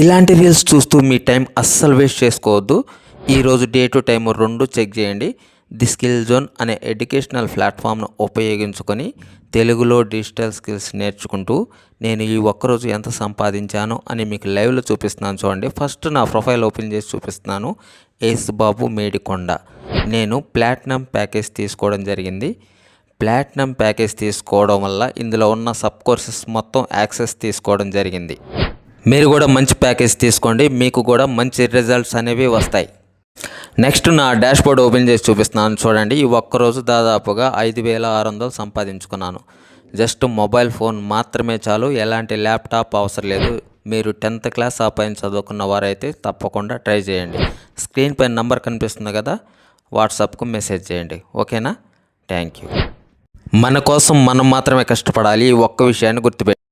ఇలాంటి రీల్స్ చూస్తూ మీ టైం అస్సలు వేస్ట్ చేసుకోవద్దు. ఈరోజు డే టు టైం రెండు చెక్ చేయండి. ది స్కిల్ జోన్ అనే ఎడ్యుకేషనల్ ప్లాట్ఫామ్ను ఉపయోగించుకొని తెలుగులో డిజిటల్ స్కిల్స్ నేర్చుకుంటూ నేను ఈ ఒక్కరోజు ఎంత సంపాదించాను అని మీకు లైవ్లో చూపిస్తున్నాను చూడండి. ఫస్ట్ నా ప్రొఫైల్ ఓపెన్ చేసి చూపిస్తున్నాను. ఏస్ బాబు మేడికొండ. నేను ప్లాటినం ప్యాకేజ్ తీసుకోవడం జరిగింది. ప్లాటినం ప్యాకేజ్ తీసుకోవడం వల్ల ఇందులో ఉన్న సబ్ కోర్సెస్ మొత్తం యాక్సెస్ తీసుకోవడం జరిగింది. మీరు కూడా మంచి ప్యాకేజ్ తీసుకోండి మీకు కూడా మంచి రిజల్ట్స్ అనేవి వస్తాయి. నెక్స్ట్ నా డాష్ బోర్డ్ ఓపెన్ చేసి చూపిస్తున్నాను. చూడండి ఈ ఒక్కరోజు దాదాపుగా ఐదు వేల ఆరు వందలు సంపాదించుకున్నాను. జస్ట్ మొబైల్ ఫోన్ మాత్రమే చాలు ఎలాంటి ల్యాప్టాప్ అవసరం లేదు. మీరు టెన్త్ క్లాస్ ఆ పైన చదువుకున్న వారైతే తప్పకుండా ట్రై చేయండి. స్క్రీన్ పైన నంబర్ కనిపిస్తుంది కదా వాట్సాప్కు మెసేజ్ చేయండి. ఓకేనా థ్యాంక్ యూ మన కోసం మనం మాత్రమే కష్టపడాలి ఈ ఒక్క విషయాన్ని గుర్తుపెట్టి